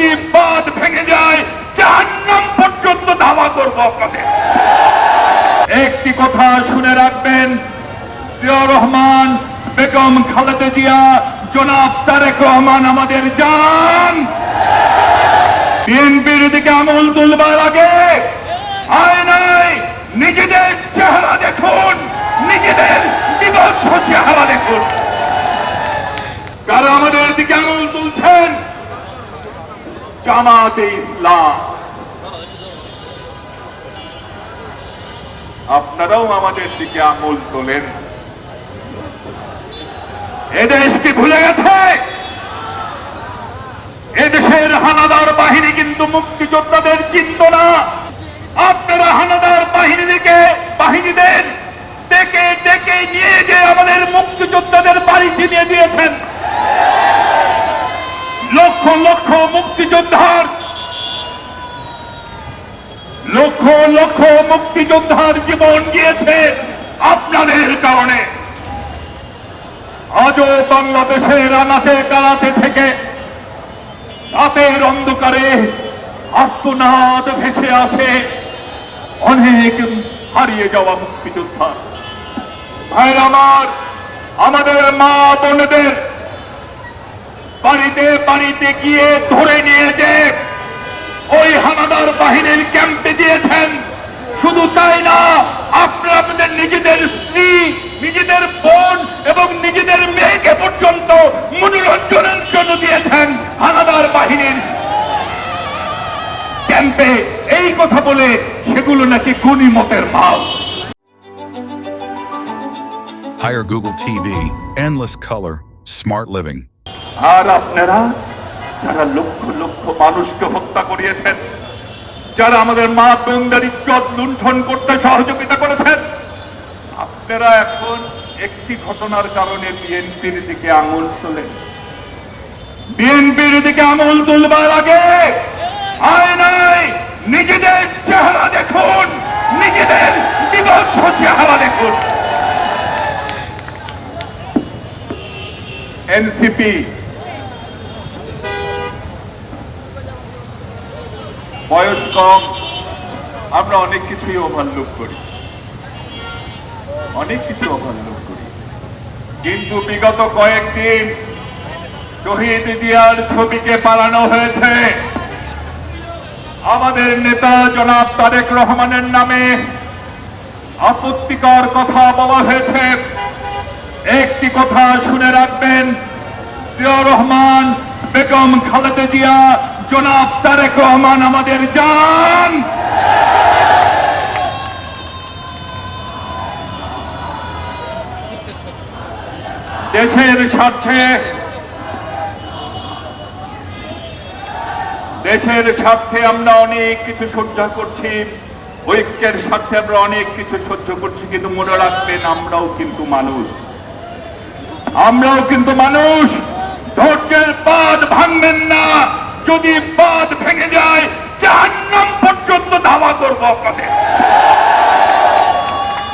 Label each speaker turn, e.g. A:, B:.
A: যদি বাদ ভেঙে যায়, জাহান্নাম পর্যন্ত ধাওয়া করব আপনাদের। একটি কথা শুনে রাখবেন, প্রিয় রহমান, বেগম খালেদা জিয়া, জনাব তারেক রহমান আমাদের জান। বিএনপির দিকে আমল তুলবার আগে আয়নায় নিজেদের চেহারা দেখুন, নিজেদের বিভৎস চেহারা দেখুন যারা আমাদের দিকে আঙুল তুলছেন জামাতে ইসলাম। আপনারাও আমাদের দিকে আঙুল তোলেন। এদেশ কি ভুলে গেছে? এদেশের হানাদার বাহিনী কিন্তু মুক্তিযোদ্ধাদের চিন্ত না। আপনারা হানাদার বাহিনীকে, বাহিনীদের ডেকে ডেকে নিয়ে যে আমাদের মুক্তিযোদ্ধাদের বাড়ি চিনিয়ে দিয়েছেন। লক্ষ লক্ষ মুক্তিযোদ্ধার, লক্ষ লক্ষ মুক্তিযোদ্ধার জীবন গিয়েছে আপনাদের কারণে। আজও বাংলাদেশের আনাচে কানাচে থেকে রাতের অন্ধকারে আর্তনাদ ভেসে আসে অনেক হারিয়ে যাওয়া মুক্তিযোদ্ধা। ভাইর আমার, আমাদের মা বোনদের বাড়িতে বাড়িতে গিয়ে ধরে নিয়ে যে ওই হানাদার বাহিনীর ক্যাম্পে দিয়েছেন শুধু তাই না আপনারা আপনাদের নিজেদের স্ত্রী নিজেদের বোন এবং নিজেদের মেয়েকে পর্যন্ত মনোরঞ্জনের জন্য দিয়েছেন হানাদার বাহিনীর ক্যাম্পে এই কথা বলে সেগুলো নাকি গণিমতের মাল
B: Hire Google TV, endless color, smart living.
A: আর আপনারা যারা লক্ষ লক্ষ মানুষকে হত্যা করিয়েছেন, যারা আমাদের মা বোনদের ইজ্জত লুণ্ঠন করতে সহযোগিতা করেছেন, আপনারা এখন একটি ঘটনার কারণে বিএনপির দিকে আঙুল তোলেন। বিএনপির দিকে আঙুল তুলবার আগে নিজেদের চেহারা দেখুন, নিজেদের বিভৎস চেহারা দেখুন। এনসিপি বয়স কম আমরা অনেক কিছুই ওভারলুক করি। অনেক কিছু ওভারলুক করি। কিন্তু বিগত কয়েকদিন শহীদ জিয়ার ছবিকে পালানো হয়েছে। আমাদের নেতা জনাব তারেক রহমানের নামে আপত্তিকর কথা বলা হয়েছে। একটি কথা শুনে রাখবেন, প্রিয় রহমান, বেগম খালেদা জিয়া জনাব তারেক রহমান, আমাদের জান। দেশের স্বার্থে দেশের স্বার্থে আমরা অনেক কিছু সহ্য করছি, ঐক্যের স্বার্থে আমরা অনেক কিছু সহ্য করছি, কিন্তু মনে রাখবেন, আমরাও কিন্তু মানুষ। আমরাও কিন্তু মানুষ। ধৈর্যের বাঁধ ভাঙবেন না। যদি বাঁধ ভেঙে যায় জাহান্নাম পর্যন্ত ধাওয়া করব আপনাদের।